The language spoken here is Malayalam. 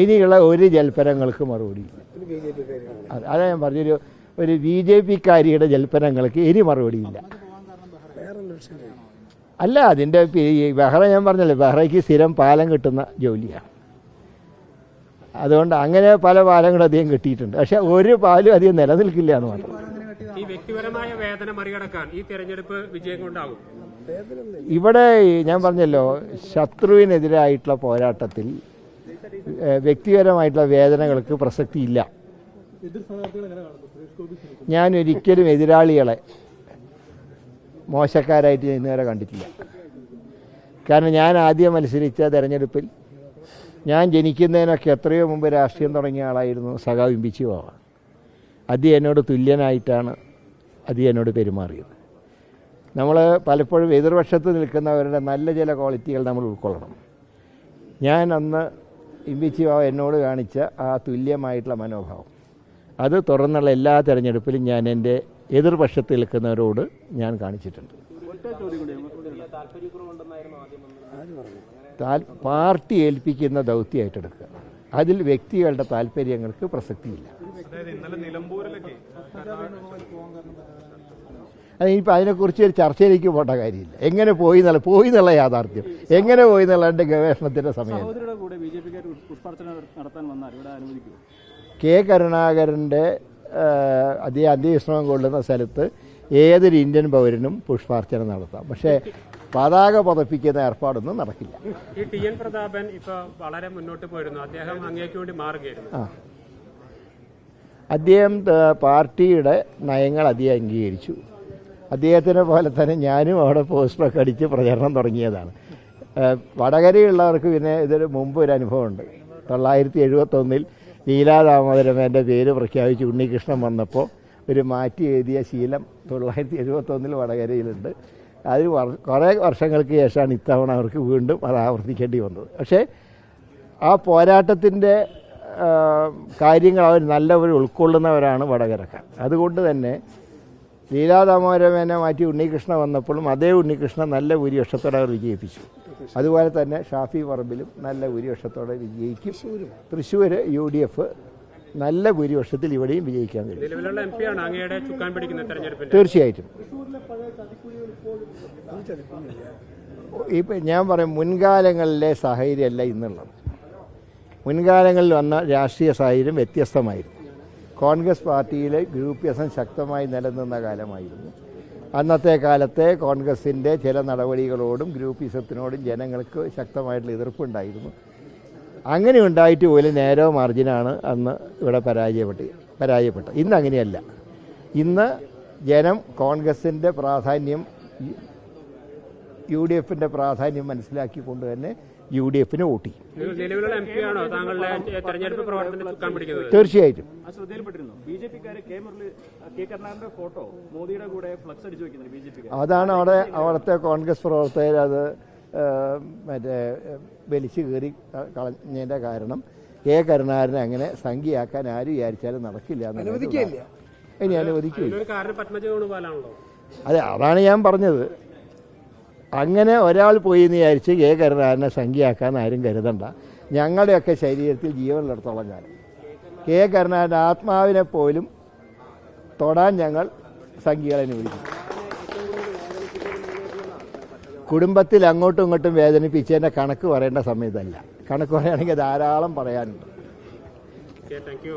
ഇനിയുള്ള ഒരു ജൽപ്പനങ്ങൾക്ക് മറുപടി. അത് ഞാൻ പറഞ്ഞൊരു ഒരു ബി ജെ പിക്കാരിയുടെ ജൽപ്പനങ്ങൾക്ക് ഇനി മറുപടിയില്ല. അല്ല അതിന്റെ ബെഹ്റ ബഹ്റ ഞാൻ പറഞ്ഞല്ലോ ബഹ്റയ്ക്ക് സ്ഥിരം പാലം കിട്ടുന്ന ജോലിയാണ്. അതുകൊണ്ട് അങ്ങനെ പല പാലങ്ങളും അധികം കിട്ടിയിട്ടുണ്ട്. പക്ഷെ ഒരു പാലും അധികം നിലനിൽക്കില്ല എന്ന് മാത്രം. ഈ വ്യക്തിപരമായ വേദന മറികടക്കാൻ ഈ തെരഞ്ഞെടുപ്പ് വിജയം കൊണ്ടാകും ഇവിടെ ഞാൻ പറഞ്ഞല്ലോ ശത്രുവിനെതിരായിട്ടുള്ള പോരാട്ടത്തിൽ വ്യക്തിപരമായിട്ടുള്ള വേദനകൾക്ക് പ്രസക്തിയില്ല. ഞാൻ ഒരിക്കലും എതിരാളികളെ മോശക്കാരായിട്ട് ഞാൻ ഇന്നുവരെ കണ്ടിട്ടില്ല. കാരണം ഞാൻ ആദ്യം മത്സരിച്ച തെരഞ്ഞെടുപ്പിൽ ഞാൻ ജനിക്കുന്നതിനൊക്കെ എത്രയോ മുമ്പ് രാഷ്ട്രീയം തുടങ്ങിയ ആളായിരുന്നു സഖാവ് ഇമ്പിച്ചു പോവ അദ്ദേഹം എന്നോട് തുല്യനായിട്ടാണ് അതി എന്നോട് പെരുമാറിയത്. നമ്മൾ പലപ്പോഴും എതിർവശത്ത് നിൽക്കുന്നവരുടെ നല്ല ചില ക്വാളിറ്റികൾ നമ്മൾ ഉൾക്കൊള്ളണം. ഞാൻ അന്ന് ഇമ്പിച്ചി ബാബ എന്നോട് കാണിച്ച ആ തുല്യമായിട്ടുള്ള മനോഭാവം. അത് തുറന്നുള്ള എല്ലാ തിരഞ്ഞെടുപ്പിലും ഞാൻ എന്റെ എതിർപക്ഷത്ത് നിൽക്കുന്നവരോട് ഞാൻ കാണിച്ചിട്ടുണ്ട്. പാർട്ടി ഏൽപ്പിക്കുന്ന ദൗത്യമായിട്ടെടുക്കുക അതിൽ വ്യക്തികളുടെ താല്പര്യങ്ങൾക്ക് പ്രസക്തിയില്ല. അത് ഇനിയിപ്പോൾ അതിനെക്കുറിച്ച് ഒരു ചർച്ചയിലേക്ക് പോകേണ്ട കാര്യമില്ല. എങ്ങനെ പോയി എന്നുള്ള പോയി എന്നുള്ള യാഥാർത്ഥ്യം. എങ്ങനെ പോയി എന്നുള്ള എന്റെ ഗവേഷണത്തിന്റെ സമയം. കെ കരുണാകരന്റെ അതേ അന്ത്യവിശ്രമം കൊള്ളുന്ന സ്ഥലത്ത് ഏതൊരു ഇന്ത്യൻ പൗരനും പുഷ്പാർച്ചന നടത്താം. പക്ഷേ പതാക പതപ്പിക്കുന്ന ഏർപ്പാടൊന്നും നടക്കില്ല. ഈ ടി എൻ പ്രതാപൻ ഇപ്പൊ വളരെ മുന്നോട്ട് പോയിരുന്നു. അദ്ദേഹം അങ്ങേക്ക് വേണ്ടി മാറുകയായിരുന്നു. ആ. അദ്ദേഹം പാർട്ടിയുടെ നയങ്ങൾ അധികം അംഗീകരിച്ചു. അദ്ദേഹത്തിനെ പോലെ തന്നെ ഞാനും അവിടെ പോസ്റ്ററൊക്കെ അടിച്ച് പ്രചരണം തുടങ്ങിയതാണ്. വടകരയുള്ളവർക്ക് പിന്നെ ഇതൊരു മുമ്പ് ഒരു അനുഭവമുണ്ട്. തൊള്ളായിരത്തി എഴുപത്തൊന്നിൽ ലീലാ ദാമോദരമേന്റെ പേര് പ്രഖ്യാപിച്ച് ഉണ്ണികൃഷ്ണൻ വന്നപ്പോൾ ഒരു മാറ്റി എഴുതിയ ശീലം തൊള്ളായിരത്തി എഴുപത്തൊന്നിൽ വടകരയിലുണ്ട് അത് കുറേ വർഷങ്ങൾക്ക് ശേഷമാണ് ഇത്തവണ അവർക്ക് വീണ്ടും അത് ആവർത്തിക്കേണ്ടി വന്നത്. പക്ഷേ ആ പോരാട്ടത്തിന്റെ കാര്യങ്ങൾ അവർ നല്ലവർ ഉൾക്കൊള്ളുന്നവരാണ് വടകരക്കാർ. അതുകൊണ്ട് തന്നെ ലീലാദാമോദരമേനെ മാറ്റി ഉണ്ണികൃഷ്ണ വന്നപ്പോഴും അതേ ഉണ്ണികൃഷ്ണൻ നല്ല ഭൂരിപക്ഷത്തോടെ അവർ വിജയിപ്പിച്ചു. അതുപോലെ തന്നെ ഷാഫി പറമ്പിലും നല്ല ഭൂരിപക്ഷത്തോടെ വിജയിക്കും. തൃശ്ശൂർ യു ഡി എഫ് നല്ല ഭൂരിപക്ഷത്തിൽ ഇവിടെയും വിജയിക്കാൻ കഴിയും. തീർച്ചയായിട്ടും. ഇപ്പം ഞാൻ പറയും മുൻകാലങ്ങളിലെ സാഹചര്യമല്ല ഇന്നുള്ളത്. മുൻകാലങ്ങളിൽ വന്ന രാഷ്ട്രീയ സാഹചര്യം വ്യത്യസ്തമായിരുന്നു. കോൺഗ്രസ് പാർട്ടിയിലെ ഗ്രൂപ്പ്യസം ശക്തമായി നിലനിന്ന കാലമായിരുന്നു. അന്നത്തെ കാലത്തെ കോൺഗ്രസിന്റെ ചില നടപടികളോടും ഗ്രൂപ്പിസത്തിനോടും ജനങ്ങൾക്ക് ശക്തമായിട്ടുള്ള എതിർപ്പുണ്ടായിരുന്നു. അങ്ങനെ ഉണ്ടായിട്ട് പോലും നേരോ മാർജിനാണ് അന്ന് ഇവിടെ പരാജയപ്പെട്ട് പരാജയപ്പെട്ടത്. ഇന്ന് അങ്ങനെയല്ല. ഇന്ന് ജനം കോൺഗ്രസിന്റെ പ്രാധാന്യം യു ഡി എഫിന്റെ പ്രാധാന്യം മനസ്സിലാക്കിക്കൊണ്ട് തന്നെ യു ഡി എഫിന് വോട്ട് ചെയ്യും തീർച്ചയായിട്ടും. ആ ശ്രദ്ധയിൽപ്പെട്ടിരുന്നു. B J K Murali photo മോദിയുടെ കൂടെ ഫ്ലക്സ് അടിച്ചു വെക്കുന്നത് ബി അതാണ് അവിടെ അവിടുത്തെ കോൺഗ്രസ് പ്രവർത്തകർ അത് മറ്റേ വലിച്ചു കയറി കളഞ്ഞതിന്റെ കാരണം. കെ കരുണാകരനെ അങ്ങനെ സംഖ്യയാക്കാൻ ആര് വിചാരിച്ചാലും നടക്കില്ല ഇനി അനുവദിക്കില്ല അതെ അതാണ് ഞാൻ പറഞ്ഞത്. അങ്ങനെ ഒരാൾ പോയി എന്ന് വിചാരിച്ച് കെ കരുണാകരനെ സംഖ്യയാക്കാൻ ആരും കരുതണ്ട. ഞങ്ങളുടെയൊക്കെ ശരീരത്തിൽ ജീവനിലെടുത്തോളം കാലം കെ കരുണാകരന്റെ ആത്മാവിനെ പോലും തൊടാൻ ഞങ്ങൾ സംഖ്യകളെ വിളിച്ചു കുടുംബത്തിൽ അങ്ങോട്ടും ഇങ്ങോട്ടും വേദനിപ്പിച്ചതിന്റെ കണക്ക് പറയേണ്ട സമയത്തല്ല. കണക്ക് പറയുകയാണെങ്കിൽ ധാരാളം പറയാനുണ്ട്. Okay thank you